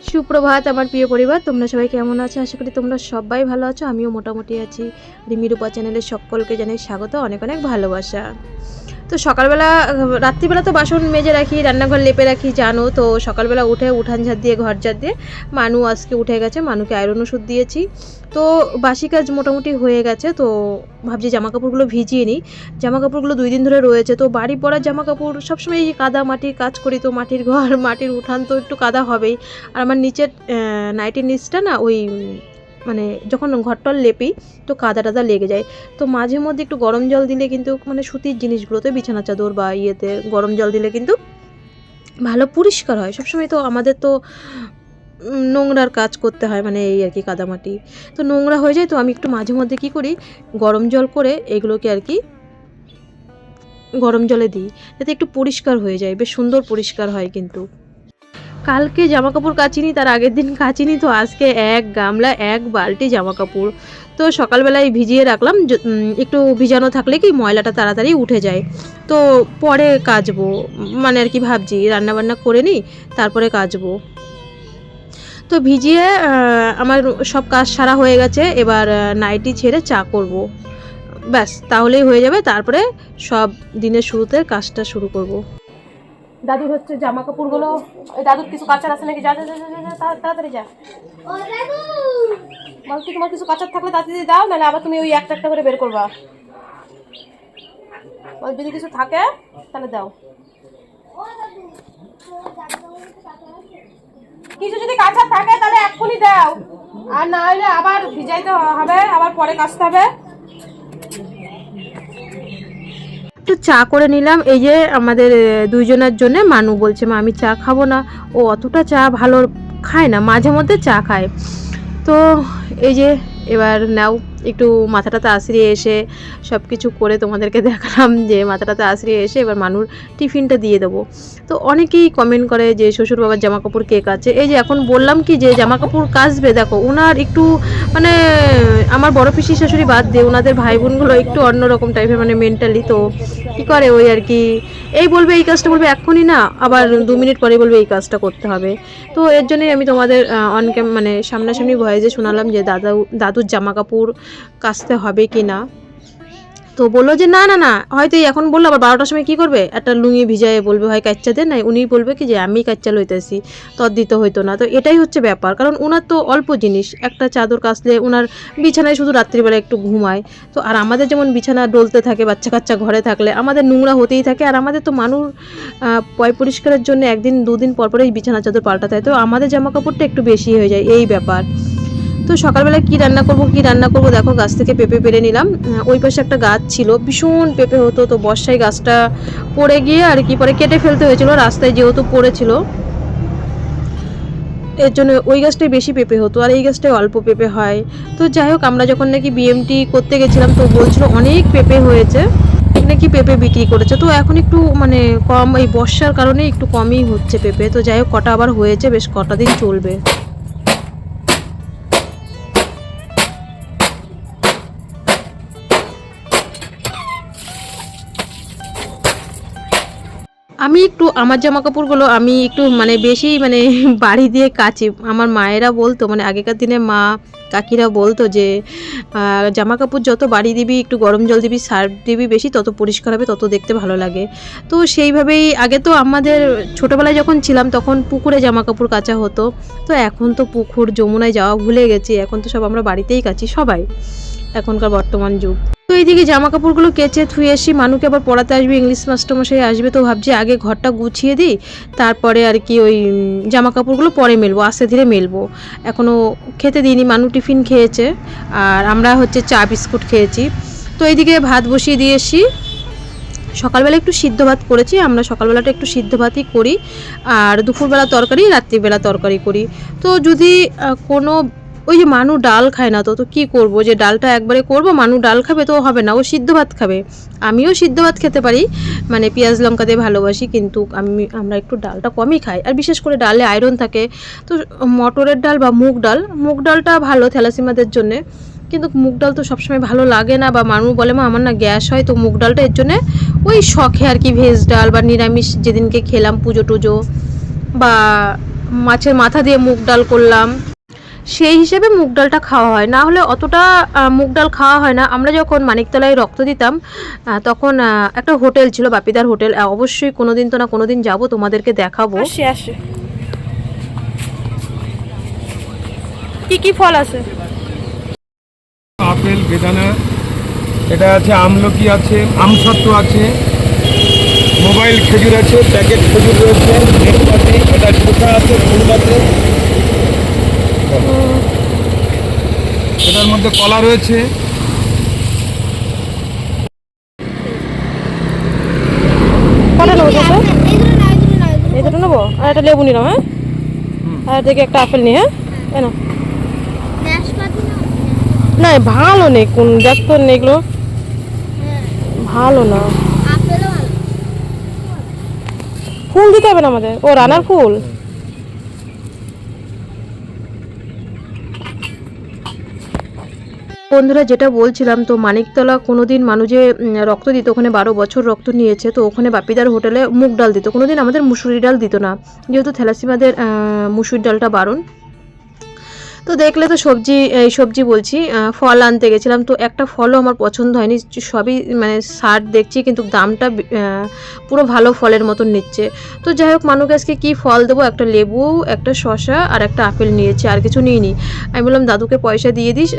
সুপ্রভাত, আমার প্রিয় পরিবার, তোমরা সবাই কেমন আছো? আশা করি তোমরা সবাই ভালো আছো। আমিও মোটামুটি আছি। রিমিরূপা চ্যানেলের সকলকে জানাই স্বাগত, অনেক অনেক ভালোবাসা। তো সকালবেলা, রাত্রিবেলা তো বাসন মেজে রাখি, রান্নাঘর লেপে রাখি, জানো তো, সকালবেলা উঠে উঠান ঝাড় দিয়ে, ঘর ঝাড় দিয়ে, মানু আজকে উঠে গেছে, মানুকে আয়রন ওষুধ দিয়েছি। তো বাসি কাজ মোটামুটি হয়ে গেছে, তো ভাবছি জামা কাপড়গুলো ভিজিয়ে নিই। জামা কাপড়গুলো দুই দিন ধরে রয়েছে, তো বাড়ি পরার জামা কাপড় সবসময় এই কাদা মাটির কাজ করি তো, মাটির ঘর, মাটির উঠান তো একটু কাদা হবেই। আর আমার নিচের নাইটির নিচটা না, ওই মানে যখন ঘরটল লেপি, তো কাদা টাদা লেগে যায়। তো মাঝে মধ্যে একটু গরম জল দিলে কিন্তু মানে সুতির জিনিসগুলোতে বিছানা চাদর বা ইয়েতে গরম জল দিলে কিন্তু ভালো পরিষ্কার হয়। সবসময় তো আমাদের তো নোংরার কাজ করতে হয় মানে এই আর কি কাদামাটি। তো নোংরা হয়ে যায় তো আমি একটু মাঝে মধ্যে কী করি, গরম জল করে এগুলোকে আর কি গরম জলে দিই। যাতে একটু পরিষ্কার হয়ে যায়, বেশ সুন্দর পরিষ্কার হয় কিন্তু। কালকে জামা কাপড় কাচিনি, তার আগের দিন কাচিনি, তো আজকে এক গামলা, এক বালতি জামা কাপড় তো সকালবেলায় ভিজিয়ে রাখলাম একটু ভিজানো থাকলে কি ময়লাটা তাড়াতাড়ি উঠে যায়। তো পরে কাচবো মানে আর কি ভাবছি রান্না বান্না করে নিই, তারপরে কাচবো। তো ভিজিয়ে আমার সব কাজ সারা হয়ে গেছে, এবার নাইটি ছেড়ে চা করব। ব্যাস, তাহলেই হয়ে যাবে, তারপরে সব দিনের শুরুতে কাজটা শুরু করব। দাদুর হচ্ছে জামা কাপড়গুলো দাদুর কিছু কাচার আছে নাকি? যা যা যা, যা, যা, যা, তাড়া- তাড়াতাড়ি যা। বল কি তোমার কিছু কাচার থাকলে তাড়াতাড়ি দাও নাহলে আবার তুমি ওই একটা একটা করে বের করবা। বল যদি কিছু থাকে তাহলে দাও। কিছু যদি কাঁচা থাকে তাহলে এক্ষুনি দাও। আর না হলে আবার ভিজাইতে হবে আবার পরে কাচতে হবে। একটু চা করে নিলাম। এই যে আমাদের দুইজনের জন্য মানু বলছে, মা, আমি চা খাব না। ও অতটা চা ভালো খায় না, মাঝে মধ্যে চা খায়। তো এই যে, এবার নাও একটু মাথাটাতে আশ্রিয়ে এসে সব কিছু করে তোমাদেরকে দেখালাম যে মাথাটাতে আশ্রিয়ে এসে এবার মানুর টিফিনটা দিয়ে দেবো। তো অনেকেই কমেন্ট করে যে শ্বশুর বাবার জামা কাপড় কে কাছে এই যে এখন বললাম কি যে জামা কাপড় কাচবে, দেখো ওনার একটু মানে আমার বড় পিসি শাশুড়ি বাদ দিয়ে ওনাদের ভাই বোনগুলো একটু অন্যরকম টাইপের মানে মেন্টালি তো কী করে ওই আর কি? এই বলবে, এই কাজটা বলবে এখনই না, আবার দু মিনিট পরে বলবে এই কাজটা করতে হবে। তো এর জন্যই আমি তোমাদের অন ক্যাম মানে সামনাসামনি ভয়েসে শোনালাম যে দাদা দাদুর জামা কাপড় কাচতে হবে কি না? তো বলল যে, না না না। হয়তো এখন বলল, আবার বারোটার সময় কী করবে? একটা লুঙি ভিজায় বলবে, হয় কাচ্চা দেন নাই উনি বলবে কি যে, আমি কাচ্চা লইতেছি, তর দিতে হইতো না। তো এটাই হচ্ছে ব্যাপার। কারণ ওনার তো অল্প জিনিস, একটা চাদর কাচলে ওনার বিছানায় শুধু রাত্রিবেলা একটু ঘুমায়। তো আর আমাদের যেমন বিছানা ডলতে থাকে, বাচ্চা কাচ্চা ঘরে থাকলে, আমাদের নোংরা হতেই থাকে। আর আমাদের তো মানুষ পয় পরিষ্কারের জন্য একদিন, দুদিন পর পরেই বিছানা চাদর পাল্টাতে হয়। তো আমাদের জামা কাপড়টা একটু বেশি হয়ে যায়, এই ব্যাপার। তো সকালবেলা কি রান্না করব, কি রান্না করব, দেখো গাছ থেকে পেঁপে পেরে নিলাম। ওই পাশে একটা গাছ ছিল, ভীষণ পেঁপে হতো, তো বর্ষায় গাছটা পড়ে গিয়ে আর কি পরে কেটে ফেলতে হয়েছিল, রাস্তায় যেহেতু পড়েছিল। এর জন্য ওই গাছটাই বেশি পেঁপে হতো, আর এই গাছটায় অল্প পেঁপে হয়। তো যাই হোক, আমরা যখন নাকি বিএমটি করতে গেছিলাম, তো বলছিল অনেক পেঁপে হয়েছে, নাকি পেঁপে বিক্রি করেছে। তো এখন একটু মানে কম, এই বর্ষার কারণে একটু কমই হচ্ছে পেঁপে। তো যাই হোক, কটা আবার হয়েছে, বেশ কটা দিন চলবে। আমি একটু, আমার জামা কাপড়গুলো আমি একটু মানে বেশি মানে বাড়ি দিয়ে কাচি। আমার মায়েরা বলতো মানে আগেকার দিনে মা কাকিরা বলতো যে জামা কাপড় যত বাড়ি দিবি, একটু গরম জল দিবি, সার্ফ দিবি বেশি, তত পরিষ্কার হবে, তত দেখতে ভালো লাগে। তো সেইভাবেই আগে তো আমাদের ছোটোবেলায় যখন ছিলাম, তখন পুকুরে জামা কাপড় কাচা হতো। তো এখন তো পুকুর, যমুনায় যাওয়া ভুলে গেছি, এখন তো সব আমরা বাড়িতেই কাচি, সবাই। এখনকার বর্তমান যুগ। তো এইদিকে জামা কাপড়গুলো কেচে ধুয়ে এসি মানুকে আবার পড়াতে আসবে, ইংলিশ মাস্টারমশাই আসবে, তো ভাবছি আগে ঘরটা গুছিয়ে দিই, তারপরে আর কি ওই জামা কাপড়গুলো পরে মেলবো, আস্তে ধীরে মেলবো। এখনও খেতে দিইনি, মানু টিফিন খেয়েছে, আর আমরা হচ্ছে চা, বিস্কুট খেয়েছি। তো এইদিকে ভাত বসিয়ে দিয়ে এসি সকালবেলা একটু সিদ্ধ ভাত করেছি, আমরা সকালবেলাটা একটু সিদ্ধ ভাতই করি, আর দুপুরবেলা তরকারি, রাত্রিবেলা তরকারি করি। তো যদি কোনো ওই যে মানু ডাল খায় না তো তো কী করব? যে ডালটা একবারে করব, মানু ডাল খাবে তো হবে না, ও সিদ্ধ ভাত খাবে। আমিও সিদ্ধ ভাত খেতে পারি মানে পেঁয়াজ লঙ্কা দিয়ে ভালোবাসি, কিন্তু আমি, আমরা একটু ডালটা কমই খাই। আর বিশেষ করে ডালে আয়রন থাকে, তো মটরের ডাল বা মুগ ডাল, মুগ ডালটা ভালো থ্যালাসিমাদের জন্যে, কিন্তু মুগ ডাল তো সবসময় ভালো লাগে না, বা মানুষ বলে, মা, আমার না গ্যাস হয় তো মুগ ডালটা এর জন্যে ওই শখে আর কি, ভেজ ডাল বা নিরামিষ যেদিনকে খেলাম পুজো টুজো, বা মাছের মাথা দিয়ে মুগ ডাল করলাম। সেই হিসেবে মুগ ডালটা খাওয়া হয়। না হলে অতটা মুগ ডাল খাওয়া হয় না। আমরা যখন মানিকতলায় রক্ত দিতাম তখন একটা হোটেল ছিল বাপিদার হোটেল। অবশ্যই কোনোদিন তো না কোনোদিন যাব তোমাদেরকে দেখাবো। কি কি ফল আছে? আপেল বেদানা এটা আছে আমলকি আছে আমসত্ত্ব আছে মোবাইল খেজুর আছে প্যাকেট খেজুর রয়েছে এটা শসা আছে ফুল আছে। এটার মধ্যে কলা রয়েছে। কটা নেব এই দুটো নেব আর একটা লেবু নিলাম হ্যাঁ? আর দেখে একটা আপেল নিই হ্যাঁ? নাও। না ভালো নেই কোন এগুলো ভালো না। ফুল দিতে হবে না আমাদের? ও রানার ফুল? বন্ধুরা যেটা বলছিলাম, তো মানিকতলা কোনোদিন মানুষ রক্ত দিত, ওখানে বারো বছর রক্ত নিয়েছে, তো ওখানে বাপিদার হোটেলে মুগ ডাল দিত। কোনোদিন আমাদের মুসুরি ডাল দিত না। যেহেতু থ্যালাসিমাদের মুসুর ডালটা বারণ তো দেখলে তো সবজি, এই সবজি বলছি ফল আনতে গেছিলাম। তো একটা ফলও আমার পছন্দ হয়নি সবই মানে সার দেখছি, কিন্তু দামটা পুরো ভালো ফলের মতন নিচ্ছে। তো যাই হোক মানুষকে আজকে কী ফল দেবো? একটা লেবু, একটা শসা আর একটা আপেল নিয়েছি, আর কিছু নিইনি। আমি বললাম, দাদুকে পয়সা দিয়ে দিস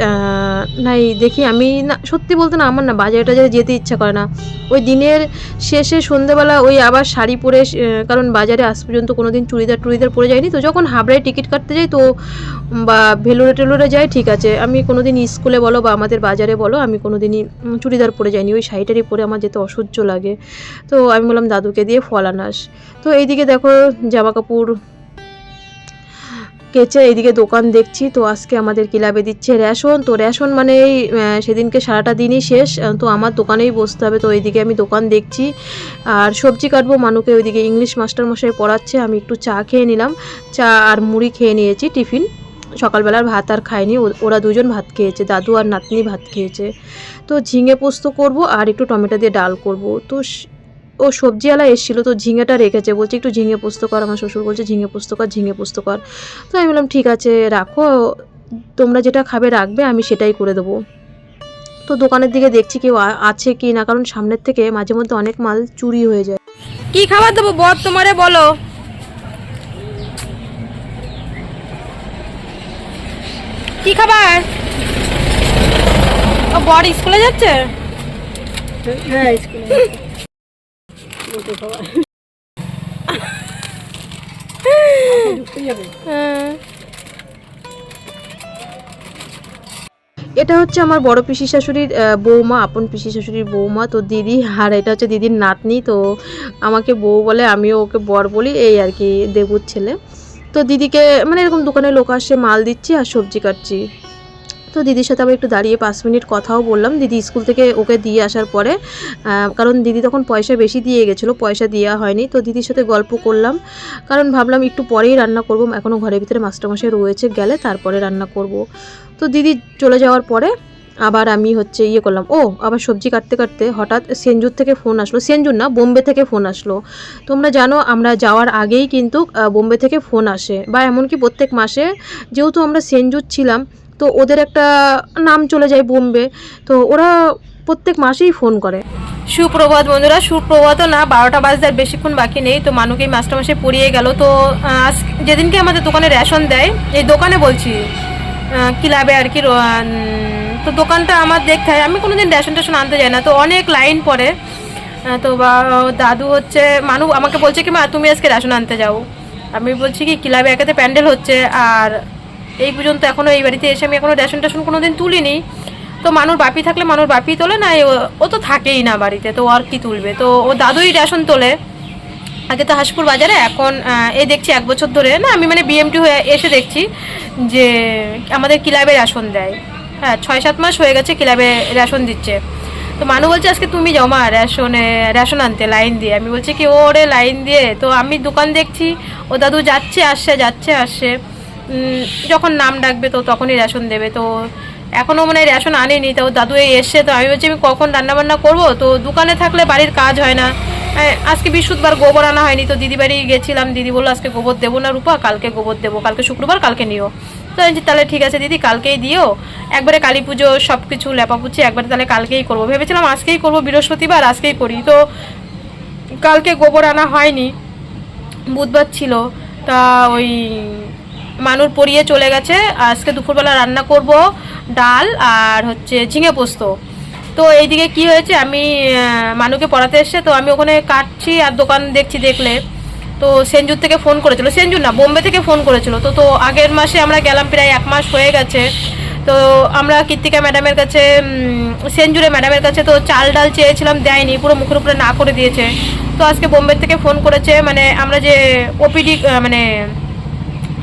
নাই, দেখি আমি না, সত্যি বলতে না, আমার না বাজারে টাজারে যেতে ইচ্ছা করে না। ওই দিনের শেষে সন্ধেবেলা ওই আবার শাড়ি পরে কারণ বাজারে আজ পর্যন্ত কোনো দিন চুড়িদার টুড়িদার পরে যায়নি তো যখন হাবড়ায় টিকিট কাটতে যাই, তো বা ভেলোরে টেলোরে যাই, ঠিক আছে। আমি কোনো দিন স্কুলে বলো বা আমাদের বাজারে বলো, আমি কোনো দিনই চুড়িদার পরে যাইনি। ওই শাড়িটারই পরে আমার যেতে অসহ্য লাগে। তো আমি বললাম, দাদুকে দিয়ে ফল আনাস। তো এইদিকে দেখো জামা কাপড় কেচে এইদিকে দোকান দেখছি। তো আজকে আমাদের ক্লাবে দিচ্ছে? রেশন। তো রেশন মানে এই সেদিনকে সারাটা দিনই শেষ। তো আমার দোকানেই বসতে হবে। তো এইদিকে আমি দোকান দেখছি। আর সবজি কাটবো। মানুকে ওইদিকে ইংলিশ মাস্টার মশাই পড়াচ্ছে। আমি একটু চা খেয়ে নিলাম। চা আর মুড়ি খেয়ে নিয়েছি টিফিন। সকালবেলার ভাত আর খায়নি ওরা দুজন ভাত খেয়েছে, দাদু আর নাতনি ভাত খেয়েছে। তো ঝিঙে পোস্ত করব আর একটু টমেটো দিয়ে ডাল করব। তো ও সবজিওয়ালা এসেছিল, তো ঝিঙেটা রেখেছে। বলছে, একটু ঝিঙে পোস্ত কর, আমার শ্বশুর বলছে, ঝিঙে পোস্ত কর, ঝিঙে পোস্ত কর। তো আমি বললাম, ঠিক আছে, রাখো, তোমরা যেটা খাবে রাখবে, আমি সেটাই করে দেবো। তো দোকানের দিকে দেখছি কেউ আছে কি না, কারণ সামনের থেকে মাঝে মধ্যে অনেক মাল চুরি হয়ে যায়। কি খাবার দেবো বর তোমারে বলো। কি খাবার? ও বর স্কুলে যাচ্ছে? হ্যাঁ এটা হচ্ছে আমার বড় পিসি শাশুড়ির বৌমা আপন পিসি শাশুড়ির বৌমা। তো দিদি আর এটা হচ্ছে দিদির নাতনি। তো আমাকে বউ বলে আমিও ওকে বর বলি এই আর কি দেবুর ছেলে। তো দিদিকে মানে এরকম দোকানে লোক আসে, মাল দিচ্ছি আর সবজি কাটছি। তো দিদির সাথে আবার একটু দাঁড়িয়ে পাঁচ মিনিট কথাও বললাম। দিদি স্কুল থেকে ওকে দিয়ে আসার পরে কারণ দিদি তখন পয়সা বেশি দিয়ে গেছিল, পয়সা দেওয়া হয়নি। তো দিদির সাথে গল্প করলাম, কারণ ভাবলাম একটু পরেই রান্না করব। এখনও ঘরের ভিতরে মাস্টারমশাই রয়েছে, গেলে তারপরে রান্না করব। তো দিদি চলে যাওয়ার পরে আবার আমি হচ্ছে ইয়ে করলাম, ও, আবার সবজি কাটতে কাটতে হঠাৎ সেনজুর থেকে ফোন আসলো। সেনজুর না, বোম্বে থেকে ফোন আসলো। তোমরা জানো, আমরা যাওয়ার আগেই কিন্তু বোম্বে থেকে ফোন আসে। বা এমনকি প্রত্যেক মাসে যেহেতু আমরা সেনজুর ছিলাম, তো ওদের একটা নাম চলে যায় বোম্বে। তো ওরা প্রত্যেক মাসেই ফোন করে। সুপ্রভাত বন্ধুরা, সুপ্রভাত না, বারোটা বাজতে আর বেশিক্ষণ বাকি নেই। তো মানুকে মাস্টারমশাই পড়িয়ে গেল। তো আজ যেদিনকে আমাদের দোকানে রেশন দেয়, এই দোকানে বলছি ক্লাবে আর কি তো দোকানটা আমার দেখতে হয়। আমি কোনোদিন রেশন টেশন আনতে যাই না। তো অনেক লাইন পড়ে। তো বা দাদু হচ্ছে, মানু আমাকে বলছে কি, মা, তুমি আজকে রেশন আনতে যাও। আমি বলছি কি ক্লাবে একাতে প্যান্ডেল হচ্ছে? আর এই পর্যন্ত এখনও এই বাড়িতে এসে আমি এখনও রেশন টেশন কোনো দিন তুলিনি। তো মানুষ বাপি থাকলে মানুষ বাপি তোলে না ও- তো থাকেই না বাড়িতে, তো আর কি তুলবে? তো ও দাদুই রেশন তোলে। আগে তো হাসপুর বাজারে, এখন এই দেখছি এক বছর ধরে। না, আমি মানে বিএমটি হয়ে এসে দেখছি যে আমাদের ক্লাবে রেশন দেয়। হ্যাঁ ছয় সাত মাস হয়ে গেছে ক্লাবে রেশন দিচ্ছে। তো মানু বলছে, আজকে তুমি যাও মা, রেশনে, রেশন আনতে, লাইন দিয়ে। আমি বলছি, কি ওরে লাইন দিয়ে? তো আমি দোকান দেখছি, ও দাদু যাচ্ছে, আসছে যাচ্ছে, আসছে। যখন নাম ডাকবে তো তখনই রেশন দেবে। তো এখনও মানে রেশন আনেনি, তো দাদু এই এসছে, তো আমি বলছি, আমি কখন রান্না বান্না করব? তো দোকানে থাকলে বাড়ির কাজ হয় না। আজকে বৃহস্পতিবার গোবর আনা হয়নি, তো দিদি বাড়ি গেছিলাম, দিদি বলল, আজকে গোবর দেবো না রূপা, কালকে গোবর দেবো, কালকে শুক্রবার, কালকে নিও। তো আমি তাহলে ঠিক আছে দিদি, কালকেই দিও। একবারে কালী পুজো সব কিছু লেপাপুচি একবারে তাহলে কালকেই করব। ভেবেছিলাম আজকেই করব, বৃহস্পতিবার আজকেই করি, তো কালকে গোবর আনা হয়নি। বুধবার ছিল, তা ওই মানুর পরিয়ে চলে গেছে, আজকে দুপুরবেলা রান্না করব। ডাল আর হচ্ছে ঝিঙে পোস্ত। তো এইদিকে কি হয়েছে, আমি মানুকে পড়াতে এসছে, তো আমি ওখানে কাটছি আর দোকান দেখছি দেখলে। তো সেঞ্জুর থেকে ফোন করেছিল। সেঞ্জুর না, বোম্বে থেকে ফোন করেছিল। তো তো আগের মাসে আমরা গেলাম প্রায় এক মাস হয়ে গেছে। তো আমরা কৃত্তিকা ম্যাডামের কাছে সেঞ্জুরে ম্যাডামের কাছে তো চাল ডাল চেয়েছিলাম, দেয়নি। পুরো মুখের উপরে না করে দিয়েছে। তো আজকে বোম্বে থেকে ফোন করেছে মানে আমরা যে ওপিডি মানে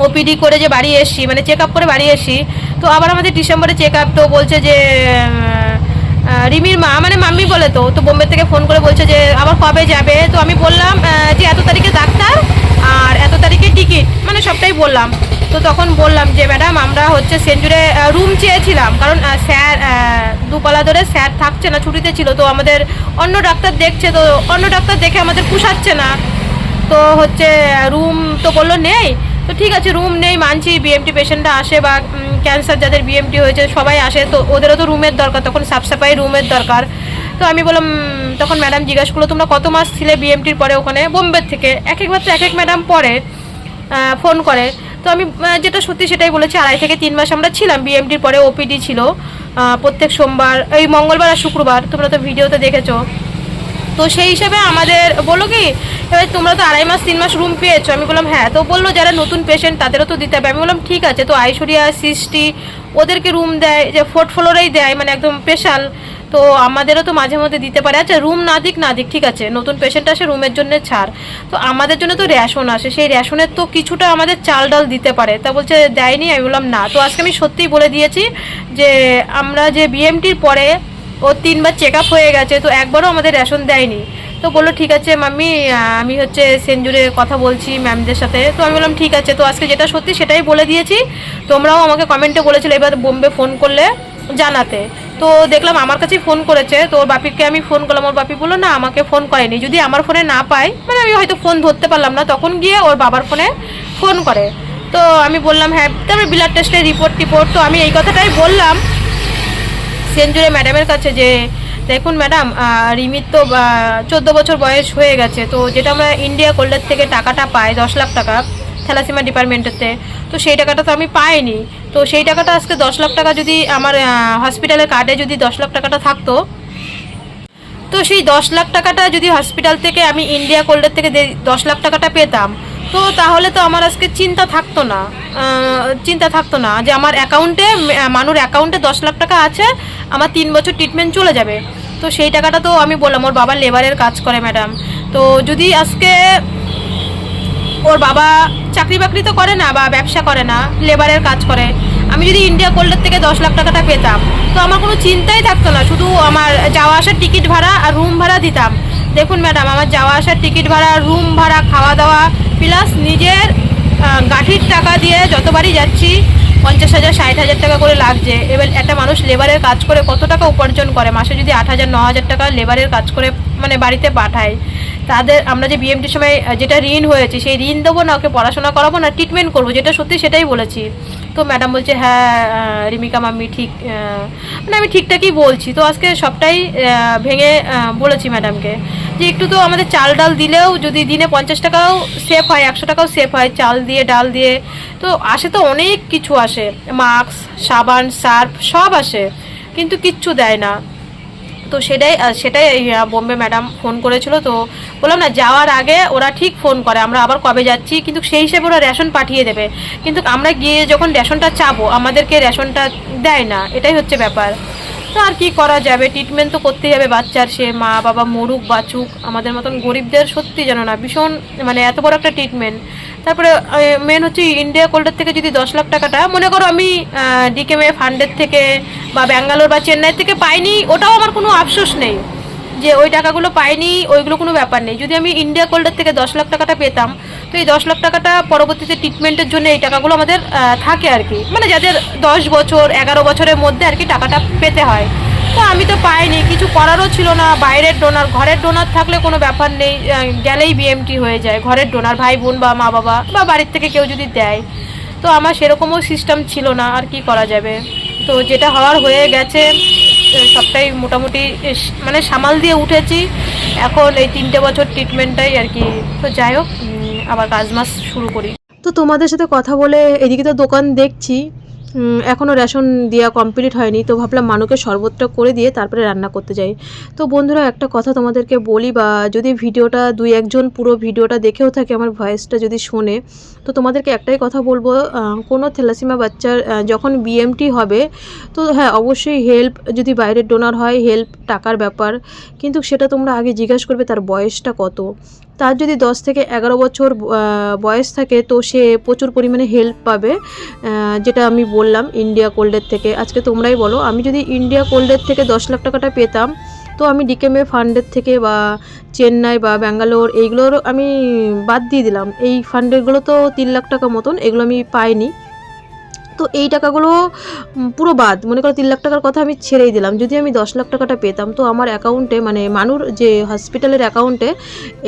ওপিডি করে যে বাড়ি এসছি মানে চেক আপ করে বাড়ি এসছি তো আবার আমাদের ডিসেম্বরে চেক আপ তো বলছে যে রিমির মা মানে মাম্মি বলে তো তো বোম্বে থেকে ফোন করে বলছে যে আবার কবে যাবে? তো আমি বললাম যে এত তারিখে ডাক্তার আর এত তারিখে টিকিট মানে সবটাই বললাম। তো তখন বললাম যে, ম্যাডাম, আমরা হচ্ছে সেঞ্চুরে রুম চেয়েছিলাম, কারণ স্যার দুপালা ধরে স্যার থাকছে না, ছুটিতে ছিল, তো আমাদের অন্য ডাক্তার দেখছে, তো অন্য ডাক্তার দেখে আমাদের পুষাচ্ছে না। তো হচ্ছে রুম তো বলল নেই তো ঠিক আছে রুম নেই, মানছি বিএমটি পেশেন্টরা আসে বা ক্যান্সার যাদের বিএমটি হয়েছে, সবাই আসে, তো ওদেরও তো রুমের দরকার, তখন সাফসাফাই রুমের দরকার। তো আমি বললাম তখন ম্যাডাম জিজ্ঞাসা করল, তোমরা কত মাস ছিলে বিএমটির পরে ওখানে? বোম্বে থেকে এক একবার তো এক এক ম্যাডাম পরে ফোন করে। তো আমি যেটা সত্যি সেটাই বলেছি, আড়াই থেকে তিন মাস আমরা ছিলাম বিএমটির পরে ওপিডি ছিল। প্রত্যেক সোমবার, এই মঙ্গলবার আর শুক্রবার, তোমরা তো ভিডিওতে দেখেছ। তো সেই হিসাবে আমাদের বলল কি, এবার তোমরা তো আড়াই মাস, তিন মাস রুম পেয়েছ। আমি বললাম হ্যাঁ। তো বলল, যারা নতুন পেশেন্ট তাদেরও তো দিতে হবে। আমি বললাম, ঠিক আছে। তো আইশ্বরিয়া সৃষ্টি ওদেরকে রুম দেয়, যে ফোর্থ ফ্লোরেই দেয় মানে একদম স্পেশাল তো আমাদেরও তো মাঝে মধ্যে দিতে পারে। আচ্ছা রুম না দিক না দিক, ঠিক আছে। নতুন পেশেন্ট আসে, রুমের জন্য ছাড়। তো আমাদের জন্য তো রেশন আসে। সেই রেশনের তো কিছুটা আমাদের চাল ডাল দিতে পারে। তা বলছে, দেয়নি। আমি বললাম, না। তো আজকে আমি সত্যিই বলে দিয়েছি যে, আমরা যে বিএমটির পরে ও তিনবার চেক আপ হয়ে গেছে, তো একবারও আমাদের রেশন দেয়নি। তো বলল, ঠিক আছে মাম্মি আমি হচ্ছে সেঞ্জুরে কথা বলছি ম্যামদের সাথে। তো আমি বললাম, ঠিক আছে। তো আজকে যেটা সত্যি সেটাই বলে দিয়েছি। তোমরাও আমাকে কমেন্টে বলেছিলে এবার বোম্বে ফোন করলে জানাতে। তো দেখলাম আমার কাছেই ফোন করেছে, তো ওর বাপিকে আমি ফোন করলাম। ওর বাপি বলল, না, আমাকে ফোন করেনি। যদি আমার ফোনে না পাই মানে আমি হয়তো ফোন ধরতে পারলাম না। তখন গিয়ে ওর বাবার ফোনে ফোন করে। তো আমি বললাম হ্যাঁ। তারপরে ব্লাড টেস্টের রিপোর্ট টিপোর্ট, তো আমি এই কথাটাই বললাম। সেঞ্জুরে ম্যাডামের কাছে যে, দেখুন ম্যাডাম রিমির তো চোদ্দ বছর বয়স হয়ে গেছে, তো যেটা আমরা ইন্ডিয়া কোল্ডের থেকে টাকাটা পাই, দশ লাখ টাকা থ্যালাসিমা ডিপার্টমেন্টেতে, তো সেই টাকাটা তো আমি পাইনি, তো সেই টাকাটা আজকে দশ লাখ টাকা যদি আমার হসপিটালের কার্ডে যদি দশ লাখ টাকাটা থাকতো, তো সেই দশ লাখ টাকাটা যদি হসপিটাল থেকে আমি ইন্ডিয়া কোল্ডের থেকে দশ লাখ টাকাটা পেতাম, তো তাহলে তো আমার আজকে চিন্তা থাকতো না চিন্তা থাকতো না যে আমার অ্যাকাউন্টে মানুর অ্যাকাউন্টে দশ লাখ টাকা আছে আমার তিন বছর ট্রিটমেন্ট চলে যাবে। তো সেই টাকাটা তো আমি বললাম, ওর বাবা লেবারের কাজ করে ম্যাডাম তো যদি আজকে ওর বাবা চাকরি বাকরি তো করে না বা ব্যবসা করে না লেবারের কাজ করে, আমি যদি ইন্ডিয়া কোল্ডের থেকে দশ লাখ টাকাটা পেতাম, তো আমার কোনো চিন্তাই থাকতো না। শুধু আমার যাওয়া আসার টিকিট ভাড়া আর রুম ভাড়া দিতাম। দেখুন ম্যাডাম আমার যাওয়া আসার টিকিট ভাড়া রুম ভাড়া খাওয়া দাওয়া প্লাস নিজের গাঠির টাকা দিয়ে যতবারই যাচ্ছি পঞ্চাশ হাজার, ষাট হাজার টাকা করে লাগছে। এবার একটা মানুষ লেবারের কাজ করে কত টাকা উপার্জন করে? মাসে যদি আট হাজার, ন হাজার টাকা লেবারের কাজ করে মানে বাড়িতে পাঠায়, তাদের আমরা যে বিএমটির সময়, যেটা ঋণ হয়েছে, সেই ঋণ দেবো না, ওকে পড়াশোনা করাবো না ট্রিটমেন্ট করব, যেটা সত্যি সেটাই বলেছি। তো ম্যাডাম বলছে হ্যাঁ রিমিকা মাম্মি ঠিক মানে আমি ঠিকঠাকই বলছি। তো আজকে সবটাই ভেঙে বলেছি ম্যাডামকে যে একটু তো আমাদের চাল ডাল দিলেও যদি দিনে পঞ্চাশ টাকাও সেফ হয়, একশো টাকাও সেফ হয়, চাল দিয়ে, ডাল দিয়ে, তো আসে তো অনেক কিছু আসে। মাস্ক, সাবান, সার্ফ সব আসে, কিন্তু কিচ্ছু দেয় না। তো সেটাই সেটাই বোম্বে ম্যাডাম ফোন করেছিল। তো বললাম না, যাওয়ার আগে ওরা ঠিক ফোন করে, আমরা আবার কবে যাচ্ছি, কিন্তু সেই হিসেবে ওরা রেশন পাঠিয়ে দেবে। কিন্তু আমরা গিয়ে যখন রেশনটা চাবো, আমাদেরকে রেশনটা দেয় না, এটাই হচ্ছে ব্যাপার। তো আর কি করা যাবে? ট্রিটমেন্ট তো করতেই হবে বাচ্চার, সে মা বাবা মরুক, বাঁচুক, আমাদের মতন গরিবদের সত্যি জানো না, ভীষণ মানে এত বড় একটা ট্রিটমেন্ট তারপরে মেন হচ্ছে ইন্ডিয়া কোল্ডের থেকে যদি দশ লাখ টাকাটা, মনে করো আমি ডিকেমে ফান্ডের থেকে বা ব্যাঙ্গালোর বা চেন্নাই থেকে পাইনি, ওটাও আমার কোনো আফসোস নেই। যে ওই টাকাগুলো পাইনি, ওইগুলো কোনো ব্যাপার নেই। যদি আমি ইন্ডিয়া কোল্ডের থেকে দশ লাখ টাকাটা পেতাম তো এই দশ লাখ টাকাটা পরবর্তীতে ট্রিটমেন্টের জন্য এই টাকাগুলো আমাদের থাকে আর কি। মানে যাদের দশ বছর, এগারো বছরের মধ্যে আর কি টাকাটা পেতে হয়। তো আমি তো পাইনি, কিছু করারও ছিল না। বাইরের ডোনার ঘরের ডোনার থাকলে কোনো ব্যাপার নেই। গেলেই বিএমটি হয়ে যায়। ঘরের ডোনার ভাই বোন বা মা বাবা বা বাড়ির থেকে কেউ যদি দেয়। তো আমার সেরকমও সিস্টেম ছিল না, আর কি করা যাবে। তো যেটা হওয়ার হয়ে গেছে সবটাই মোটামুটি মানে সামাল দিয়ে উঠেছি। এখন এই তিনটে বছর ট্রিটমেন্টটাই আর কি। তো যাই হোক আবার কাজ মাস শুরু করি। তো তোমাদের সাথে কথা বলে এদিকে তো দোকান দেখছি এখনও রেশন দেওয়া কমপ্লিট হয়নি, তো ভাবলাম মানুষকে শরবতটা করে দিয়ে তারপরে রান্না করতে যাই। তো বন্ধুরা, একটা কথা তোমাদেরকে বলি বা যদি ভিডিওটা দুই একজন পুরো ভিডিওটা দেখেও থাকে আমার ভয়েসটা যদি শোনে, তো তোমাদেরকে একটাই কথা বলব কোনো থ্যালাসিমা বাচ্চার যখন বিএমটি হবে, তো হ্যাঁ অবশ্যই হেল্প যদি বাইরের ডোনার হয় হেল্প টাকার ব্যাপার, কিন্তু সেটা তোমরা আগে জিজ্ঞাসা করবে তার বয়সটা কত। তার যদি দশ থেকে এগারো বছর বয়স থাকে, তো সে প্রচুর পরিমাণে হেল্প পাবে যেটা আমি বললাম ইন্ডিয়া কোল্ডের থেকে। আজকে তোমরাই বলো, আমি যদি ইন্ডিয়া কোল্ডের থেকে দশ লাখ টাকাটা পেতাম, তো আমি ডিকেমে ফান্ডের থেকে বা চেন্নাই বা ব্যাঙ্গালোর, এইগুলোর আমি বাদ দিয়ে দিলাম। এই ফান্ডেরগুলো তো তিন লাখ টাকা মতন, এগুলো আমি পাইনি। তো এই টাকাগুলো পুরো বাদ। মনে করো তিন লাখ টাকার কথা আমি ছেড়েই দিলাম। যদি আমি দশ লাখ টাকাটা পেতাম, তো আমার অ্যাকাউন্টে মানে মানুর যে হসপিটালের অ্যাকাউন্টে,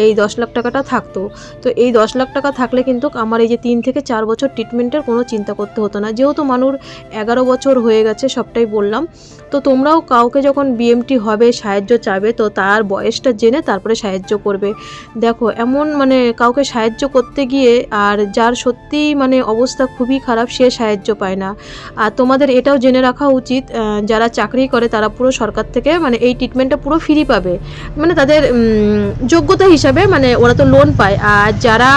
এই দশ লাখ টাকাটা থাকতো। তো এই দশ লাখ টাকা থাকলে কিন্তু আমার এই যে তিন থেকে চার বছর ট্রিটমেন্টের কোনো চিন্তা করতে হতো না। যেহেতু মানুর এগারো বছর হয়ে গেছে, সবটাই বললাম। তো তোমরাও কাউকে যখন বিএমটি হবে, সাহায্য চাবে, তো তার বয়সটা জেনে তারপরে সাহায্য করবে। দেখো, এমন মানে কাউকে সাহায্য করতে গিয়ে আর যার সত্যি মানে অবস্থা খুবই খারাপ, সে সাহায্য পায় না। আর তোমাদের এটাও জেনে রাখা উচিত যারা চাকরি করে তারা পুরো সরকার থেকে মানে এই ট্রিটমেন্টটা পুরো ফ্রি পাবে। মানে তাদের যোগ্যতা হিসাবে মানে ওরা তো লোন পায়। আর যারা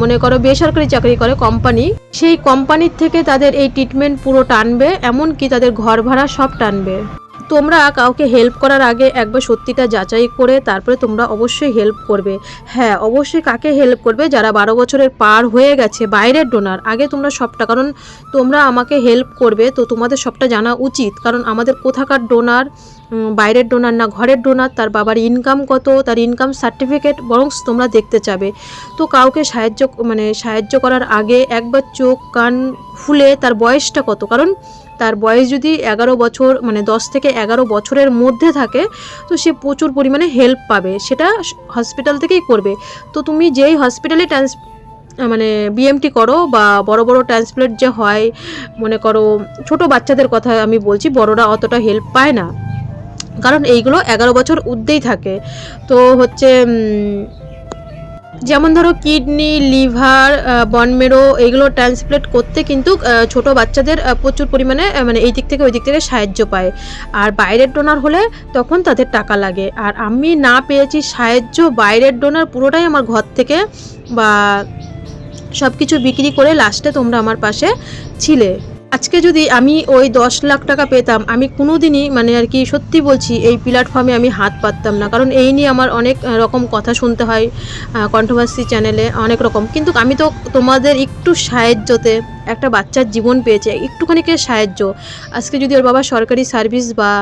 মনে করো বেসরকারি চাকরি করে কোম্পানি সেই কোম্পানির থেকে তাদের এই ট্রিটমেন্ট পুরো টানবে, এমনকি তাদের ঘর ভাড়া সব টানবে। তোমরা কাউকে হেল্প করার আগে একবার সত্যিটা যাচাই করে তারপরে তোমরা অবশ্যই হেল্প করবে। হ্যাঁ অবশ্যই কাকে হেল্প করবে? যারা বারো বছরের পার হয়ে গেছে, বাইরের ডোনার আগে তোমরা সবটা, কারণ তোমরা আমাকে হেল্প করবে, তো তোমাদের সবটা জানা উচিত। কারণ আমাদের কোথাকার ডোনার বাইরের ডোনার না, ঘরের ডোনার তার বাবার ইনকাম কত, তার ইনকাম সার্টিফিকেট বরং তোমরা দেখতে চাবে। তো কাউকে সাহায্য মানে সাহায্য করার আগে একবার চোখ, কান ফুলে তার বয়সটা কত? কারণ তার বয়স যদি এগারো বছর মানে দশ থেকে এগারো বছরের মধ্যে থাকে, তো সে প্রচুর পরিমাণে হেল্প পাবে। সেটা হসপিটাল থেকেই করবে। তো তুমি যেই হসপিটালে ট্রান্স মানে বিএমটি করো বা বড় বড় ট্রান্সপ্লেট যে হয়, মনে করো ছোট বাচ্চাদের কথা আমি বলছি, বড়রা অতটা হেল্প পায় না। কারণ এইগুলো এগারো বছর উদ্দেই থাকে। তো হচ্ছে যেমন ধরো কিডনি, লিভার বনমেরো এগুলো ট্রান্সপ্লেট করতে কিন্তু ছোট বাচ্চাদের প্রচুর পরিমাণে মানে এই দিক থেকে ওই দিক থেকে সাহায্য পায়। আর বাইরের ডোনার হলে তখন তাদের টাকা লাগে। আর আমি না পেয়েছি সাহায্য, বাইরের ডোনার পুরোটাই আমার ঘর থেকে বা সব কিছু বিক্রি করে লাস্টে তোমরা আমার পাশে ছিলে। আজকে যদি আমি ওই দশ লাখ টাকা পেতাম, আমি কোনো দিনই মানে আর কি সত্যি বলছি এই প্ল্যাটফর্মে আমি হাত পাততাম না। কারণ এই নিয়ে আমার অনেক রকম কথা শুনতে হয় কন্ট্রোভার্সি চ্যানেলে অনেক রকম। কিন্তু আমি তো তোমাদের একটু সাহায্যতে একটা বাচ্চার জীবন পেয়েছে, একটুখানিকে সাহায্য। আজকে যদি ওর বাবা সরকারি সার্ভিস বা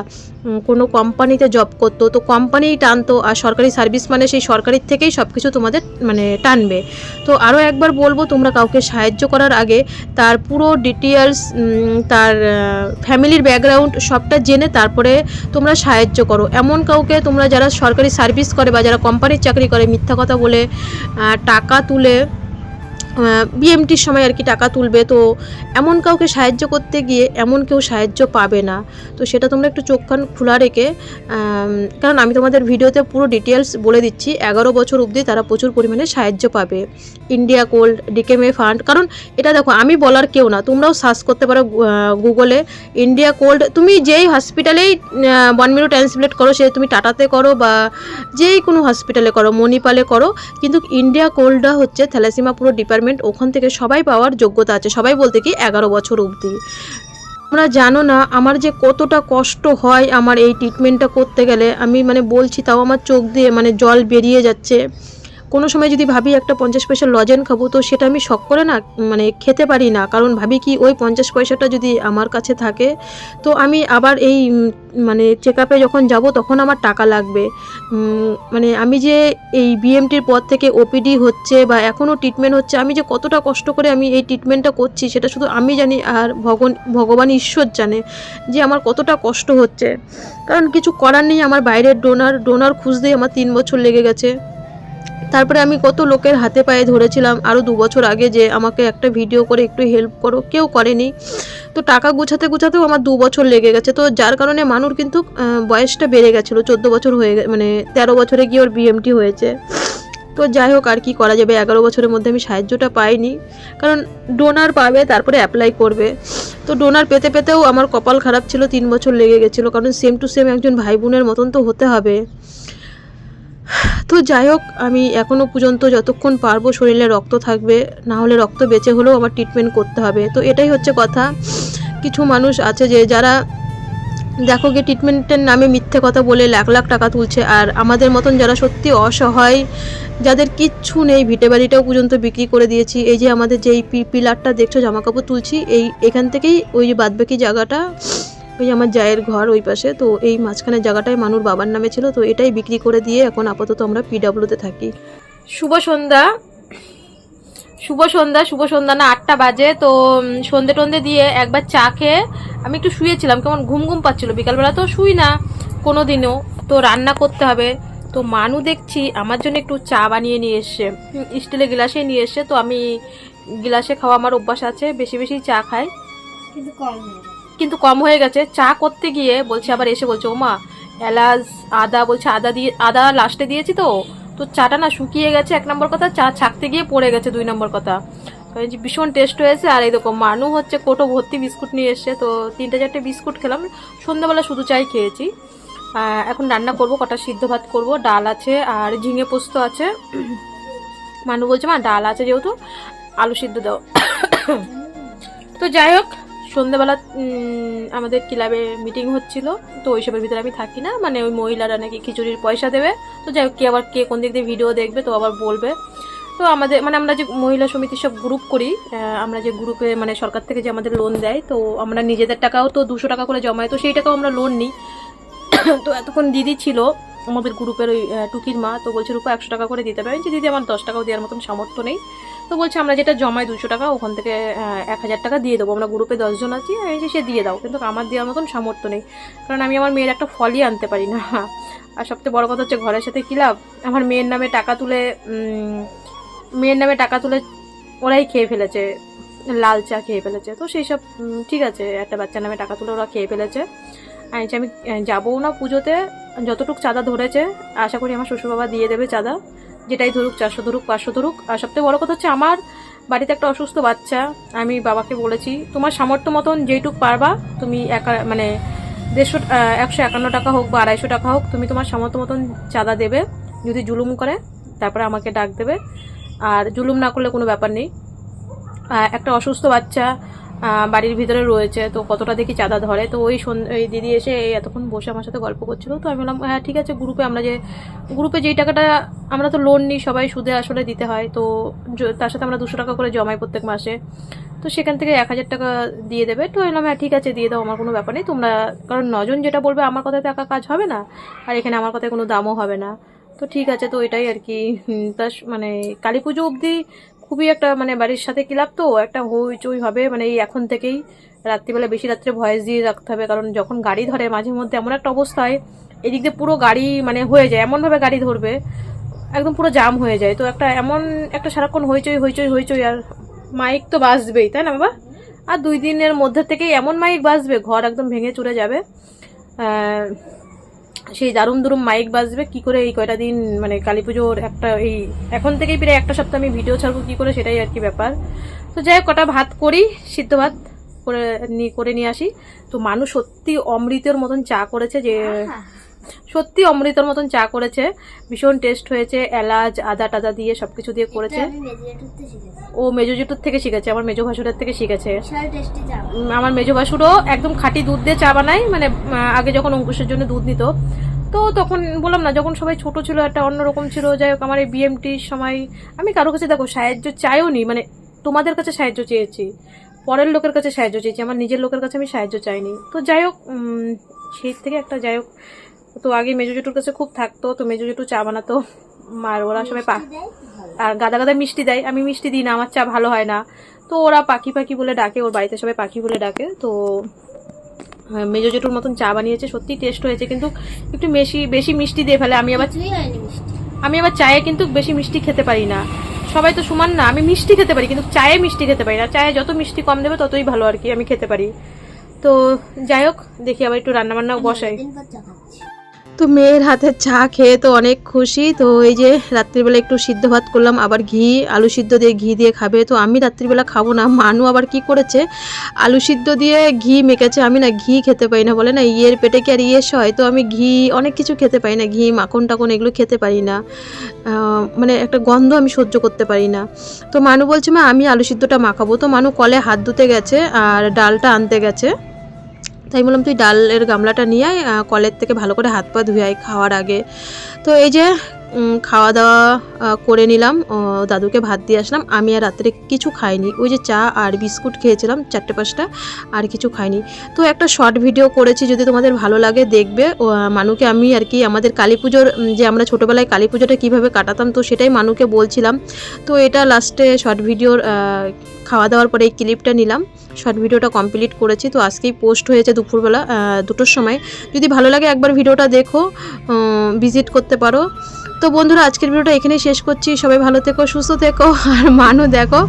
কোনো কোম্পানিতে জব করতো, তো কোম্পানিই টানতো আর সরকারি সার্ভিস মানে সেই সরকারির থেকেই সব কিছু তোমাদের মানে টানবে। তো আরও একবার বলব, তোমরা কাউকে সাহায্য করার আগে তার পুরো ডিটেলস তার ফ্যামিলির ব্যাকগ্রাউন্ড সবটা জেনে তারপরে তোমরা সাহায্য করো। এমন কাউকে তোমরা যারা সরকারি সার্ভিস করে বা যারা কোম্পানির চাকরি করে, মিথ্যা কথা বলে টাকা তুলে বিএমটির সময় আর কি টাকা তুলবে। তো এমন কাউকে সাহায্য করতে গিয়ে এমন কেউ সাহায্য পাবে না। তো সেটা তোমরা একটু চোখ কান খোলা রেখে কারণ আমি তোমাদের ভিডিওতে পুরো ডিটেলস বলে দিচ্ছি। এগারো বছর অবধি তারা প্রচুর পরিমাণে সাহায্য পাবে। ইন্ডিয়া গোল্ড ডিকেমে ফান্ড কারণ এটা দেখো, আমি বলার কেউ না। তোমরাও সার্চ করতে পারো গুগলে ইন্ডিয়া গোল্ড তুমি যেই হসপিটালেই বনমিরু ট্রান্সপ্লেট করো, সে তুমি টাটাতে করো বা যেই কোনো হসপিটালে করো, মণিপালে করো। কিন্তু ইন্ডিয়া কোল্ডটা হচ্ছে থ্যালাসিমা পুরো ডিপার্টমেন্ট ওখান থেকে সবাই পাওয়ার যোগ্যতা আছে। সবাই বলতে কি এগারো বছর অবধি। তোমরা জানো না, আমার যে কতটা কষ্ট হয় আমার এই ট্রিটমেন্টটা করতে গেলে, আমি মানে বলছি তাও আমার চোখ দিয়ে মানে জল বেরিয়ে যাচ্ছে। কোনো সময় যদি ভাবি একটা পঞ্চাশ পয়সার লজেন খাব, তো সেটা আমি শখ করে না মানে খেতে পারি না। কারণ ভাবি কি, ওই পঞ্চাশ পয়সাটা যদি আমার কাছে থাকে, তো আমি আবার এই মানে চেক আপে যখন যাব, তখন আমার টাকা লাগবে। মানে আমি যে এই বিএমটির পর থেকে ওপিডি হচ্ছে বা এখনও ট্রিটমেন্ট হচ্ছে, আমি যে কতটা কষ্ট করে আমি এই ট্রিটমেন্টটা করছি, সেটা শুধু আমি জানি আর ভগবান ভগবান ঈশ্বর জানে যে আমার কতটা কষ্ট হচ্ছে। কারণ কিছু করার নেই, আমার বাইরের ডোনার ডোনার খুঁজতেই আমার তিন বছর লেগে গেছে। তারপরে আমি কত লোকের হাতে পায়ে ধরেছিলাম। আরও দু বছর আগে যে আমাকে একটা ভিডিও করে একটু হেল্প করো, কেউ করেনি। তো টাকা গুছাতে গুছাতেও আমার দু বছর লেগে গেছে। তো যার কারণে মানুষ কিন্তু বয়সটা বেড়ে গেছিল। চোদ্দ বছর হয়ে মানে তেরো বছরে গিয়ে ওর বিএমটি হয়েছে। তো যাই হোক, আর কি করা যাবে? এগারো বছরের মধ্যে আমি সাহায্যটা পাইনি। কারণ ডোনার পাবে, তারপরে অ্যাপ্লাই করবে। তো ডোনার পেতে পেতেও আমার কপাল খারাপ ছিল, তিন বছর লেগে গেছিল। কারণ সেম টু সেম একজন ভাই বোনের মতন তো হতে হবে। তো যাই হোক, আমি এখনও পর্যন্ত যতক্ষণ পারব শরীরে রক্ত থাকবে, না হলে রক্ত বেঁচে হলেও আমার ট্রিটমেন্ট করতে হবে। তো এটাই হচ্ছে কথা। কিছু মানুষ আছে যে যারা দেখো গিয়ে ট্রিটমেন্টের নামে মিথ্যে কথা বলে লাখ লাখ টাকা তুলছে, আর আমাদের মতন যারা সত্যি অসহায়, যাদের কিচ্ছু নেই, ভিটে বাড়িটাও পর্যন্ত বিক্রি করে দিয়েছি। এই যে আমাদের যেই পিলারটা দেখছ, জামাকাপড় তুলছি, এই এখান থেকেই ওই যে বাদবাকি জায়গাটা ওই আমার জায়ের ঘর ওই পাশে তো এই মাঝখানের জায়গাটাই মানুর বাবার নামে ছিল তো এটাই বিক্রি করে দিয়ে এখন আপাতত আমরা পিডাব্লিউতে থাকি। শুভ সন্ধ্যা। শুভ সন্ধ্যা শুভ সন্ধ্যা না আটটা বাজে তো সন্ধে টন্ধে দিয়ে একবার চা খেয়ে আমি একটু শুয়েছিলাম কেমন ঘুম ঘুম পাচ্ছিল। বিকালবেলা তো শুই না কোনো দিনও তো রান্না করতে হবে। তো মানু দেখছি আমার জন্য একটু চা বানিয়ে নিয়ে এসছে স্টিলের গ্লাসে নিয়ে এসছে তো আমি গ্লাসে খাওয়া আমার অভ্যাস আছে বেশি বেশি চা খাই। কিন্তু কম। কিন্তু কম হয়ে গেছে। চা করতে গিয়ে বলছে আবার এসে বলছে, ওমা, এলাচ, আদা, বলছে, আদা দিয়ে, আদা লাস্টে দিয়েছি তো। তো চাটা না শুকিয়ে গেছে, এক নম্বর কথা, চা ছাকতে গিয়ে পড়ে গেছে দুই নম্বর কথা। ভীষণ টেস্ট হয়েছে, আর এই দেখো, মানু হচ্ছে কোটো ভর্তি বিস্কুট নিয়ে এসছে। তো তিনটে চারটে বিস্কুট খেলাম, সন্ধ্যাবেলা শুধু চাই খেয়েছি। এখন রান্না করব, কটা সিদ্ধ ভাত করব, ডাল আছে আর ঝিঙে পোস্ত আছে। মানু বলছে, মা, ডাল আছে যেহেতু, আলু সিদ্ধ দাও। তো যাই হোক সন্ধ্যাবেলা আমাদের ক্লাবে মিটিং হচ্ছিল, তো ওইসবের ভিতরে আমি থাকি না। মানে ওই মহিলারা নাকি খিচুড়ির পয়সা দেবে। তো যাই হোক, কে আবার কে কোন দিক দিয়ে ভিডিও দেখবে, তো আবার বলবে। তো আমাদের মানে আমরা যে মহিলা সমিতির সব গ্রুপ করি আমরা যে গ্রুপে মানে সরকার থেকে যে আমাদের লোন দেয়, তো আমরা নিজেদের টাকাও তো দুশো টাকা করে জমাই তো সেই টাকাও আমরা লোন নিই। তো এতক্ষণ দিদি ছিল, আমাদের গ্রুপের ওই টুকির মা, তো বলছে, রূপা, একশো টাকা করে দিতে পারেন যে দিদি, আমার দশ টাকাও দেওয়ার মতন সামর্থ্য নেই। তো বলছে, আমরা যেটা জমাই দুশো টাকা, ওখান থেকে এক হাজার টাকা দিয়ে দেবো। আমরা গ্রুপে দশজন আছি আমি সে দিয়ে দাও। কিন্তু আমার দেওয়ার মতন সামর্থ্য নেই। কারণ আমি আমার মেয়ের একটা ফলই আনতে পারি না। আর সবথেকে বড় কথা হচ্ছে, ঘরের সাথে কী লাভ? আমার মেয়ের নামে টাকা তুলে মেয়ের নামে টাকা তুলে ওরাই খেয়ে ফেলেছে। লাল চা খেয়ে ফেলেছে। তো সেই সব ঠিক আছে, একটা বাচ্চার নামে টাকা তুলে ওরা খেয়ে ফেলেছে। আমি আমি যাব না পুজোতে। যতটুকু চাঁদা ধরেছে, আশা করি আমার শ্বশুরবাবা দিয়ে দেবে চাঁদা। যেটাই ধরুক, চারশো ধরুক, পাঁচশো ধরুক। আর সবথেকে বড় কথা হচ্ছে, আমার বাড়িতে একটা অসুস্থ বাচ্চা, আমি বাবাকে বলেছি, তোমার সামর্থ্য মতন যেইটুক পারবা, তুমি একা মানে দেড়শো একশো একান্ন টাকা হোক বা আড়াইশো টাকা হোক, তুমি তোমার সামর্থ্য মতন চাঁদা দেবে, যদি জুলুম করে, তারপরে আমাকে ডাক দেবে। আর জুলুম না করলে কোনো ব্যাপার নেই। একটা অসুস্থ বাচ্চা বাড়ির ভিতরে রয়েছে, তো কতটা দেখি চাঁদা ধরে। তো ওই ওই দিদি এসে এতক্ষণ বসে আমার সাথে গল্প করছিল। তো আমি বললাম হ্যাঁ ঠিক আছে গ্রুপে আমরা যে গ্রুপে যেই টাকাটা আমরা তো লোন নিই, সবাই সুদে আসলে দিতে হয়। তো তার সাথে আমরা দুশো টাকা করে জমাই প্রত্যেক মাসে। তো সেখান থেকে এক হাজার টাকা দিয়ে দেবে। তো এলাম হ্যাঁ ঠিক আছে, দিয়ে দাও, আমার কোনো ব্যাপার নেই। তোমরা কারণ নজন যেটা বলবে, আমার কথাতে একা কাজ হবে না। আর এখানে আমার কথায় কোনো দামও হবে না। তো ঠিক আছে, তো এটাই আর কি। তা মানে কালী পুজো অবধি খুবই একটা মানে বাড়ির সাথে কি লাভ তো? একটা হইচই হবে মানে এই এখন থেকেই। রাত্রিবেলা বেশি রাত্রে ভয়েস দিয়ে রাখতে হবে, কারণ যখন গাড়ি ধরে মাঝে মধ্যে এমন একটা অবস্থা হয় এদিক দিয়ে পুরো গাড়ি মানে হয়ে যায়, এমনভাবে গাড়ি ধরবে, একদম পুরো জাম হয়ে যায়। তো একটা এমন একটা সারাক্ষণ হইচই হইচই হইচই আর মাইক তো বাজবেই, তাই না বাবা? আর দুই দিনের মধ্যে থেকেই এমন মাইক বাজবে, ঘর একদম ভেঙে চুরে যাবে। সেই দারুণ দুরুম মাইক বাজবে, কি করে এই কয়টা দিন মানে কালী পুজোর একটা এই, এখন থেকেই প্রায় একটা সপ্তাহ আমি ভিডিও ছাড়বো, কি করে সেটাই আর কি ব্যাপার। তো যাই হোক, কটা ভাত করি, সিদ্ধ ভাত করে নিয়ে করে নিয়ে আসি। তো মানুষ সত্যি অমৃতের মতন চা করেছে যে সত্যি অমৃতর মতন চা করেছে। ভীষণ টেস্ট হয়েছে এলাচ আদা টাদা দিয়ে সবকিছু দিয়ে করেছে। ও মেজো জেঠুর থেকে শিখেছে আমার মেজো ভাসুরের থেকে শিখেছে। আমার মেজো ভাসুরও একদম খাঁটি দুধ দিয়ে চা বানায় মানে আগে যখন অঙ্কুশের জন্য দুধ নিত। তো তখন বললাম না যখন সবাই ছোট ছিল একটা অন্যরকম ছিল যাই হোক আমার এই বিএমটির সময় আমি কারও কাছে দেখো সাহায্য চাইও নি মানে তোমাদের কাছে সাহায্য চেয়েছি পরের লোকের কাছে সাহায্য চেয়েছি আমার নিজের লোকের কাছে আমি সাহায্য চাইনি। তো যাই হোক সেই থেকে একটা যাই হোক তো আগে মেজো জেঠুর কাছে খুব থাকতো তো মেজো জেঠু চা বানাতো। আর ওরা সবাই পা আর গাদা গাদা মিষ্টি দেয়। আমি মিষ্টি দিই না আমার চা ভালো হয় না। তো ওরা পাখি পাখি বলে ডাকে ওর বাড়িতে সবাই পাখি বলে ডাকে। তো হ্যাঁ, মেজো জেঠুর মতন চা বানিয়েছে সত্যি টেস্ট হয়েছে। কিন্তু একটু বেশি বেশি মিষ্টি দিয়ে ফেলে। আমি আবার আমি আবার চায়ে কিন্তু বেশি মিষ্টি খেতে পারি না। সবাই তো সমান না আমি মিষ্টি খেতে পারি কিন্তু চায়ে মিষ্টি খেতে পারি না। চায়ে যত মিষ্টি কম দেবে ততই ভালো আর কি আমি খেতে পারি। তো যাই হোক দেখি আবার একটু রান্নাবান্নাও বসাই। তো মেয়ের হাতে চা খেয়ে তো অনেক খুশি। তো এই যে রাত্রিবেলা একটু সিদ্ধ ভাত করলাম, আবার ঘি, আলু সিদ্ধ দিয়ে ঘি দিয়ে খাবে। তো আমি রাত্রিবেলা খাব না, মানু আবার কি করেছে? আলু সিদ্ধ দিয়ে ঘি মেখেছে, আমি না ঘি খেতে পারি না বলে না, ইয়ের পেটে কি আর ইয়েস হয় তো আমি ঘি অনেক কিছু খেতে পারি না, ঘি, মাখন টাখন এগুলো খেতে পারি না। মানে একটা গন্ধ আমি সহ্য করতে পারি না। তো মানু বলছে, মা, আমি আলু সিদ্ধটা মাখাবো। তো মানু কলে হাত ধুতে গেছে আর ডালটা আনতে গেছে। তাই বললাম, তুই ডালের গামলাটা নিয়ে আয় কলের থেকে ভালো করে হাত পা ধুয়ে আয় খাওয়ার আগে। তো এই যে খাওয়া দাওয়া করে নিলাম। দাদুকে ভাত দিয়ে আসলাম। আমি আর রাত্রে কিছু খাইনি। ওই যে চা আর বিস্কুট খেয়েছিলাম, চারটে পাঁচটা, আর কিছু খাইনি। তো একটা শর্ট ভিডিও করেছি, যদি তোমাদের ভালো লাগে দেখবে। মানুকে আমি আর কি, আমাদের কালী পুজোর যে আমরা ছোটোবেলায় কালী পুজোটা কীভাবে কাটাতাম, তো সেটাই মানুকে বলছিলাম। তো এটা লাস্টে শর্ট ভিডিওর খাওয়া দাওয়ার পরে এই ক্লিপটা নিলাম। শর্ট ভিডিওটা কমপ্লিট করেছি। তো আজকেই পোস্ট হয়েছে দুপুরবেলা দুটোর সময়। যদি ভালো লাগে একবার ভিডিওটা দেখো ভিজিট করতে পারো। তো বন্ধুরা আজকের ভিডিওটা এখানেই শেষ করছি। সবাই ভালো থেকো সুস্থ থেকো আর মানু দেখো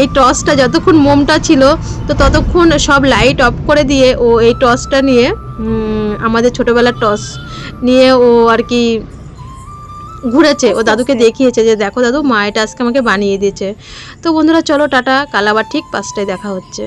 এই টসটা যতক্ষণ মোমটা ছিল তো ততক্ষণ সব লাইট অফ করে দিয়ে ও এই টসটা নিয়ে আমাদের ছোটোবেলার টস নিয়ে ও আর কি ঘুরেছে। ও দাদুকে দেখিয়েছে যে দেখো দাদু মা এটা আজকে আমাকে বানিয়ে দিয়েছে। তো বন্ধুরা চলো টাটা। কাল আবার ঠিক পাঁচটায় দেখা হচ্ছে।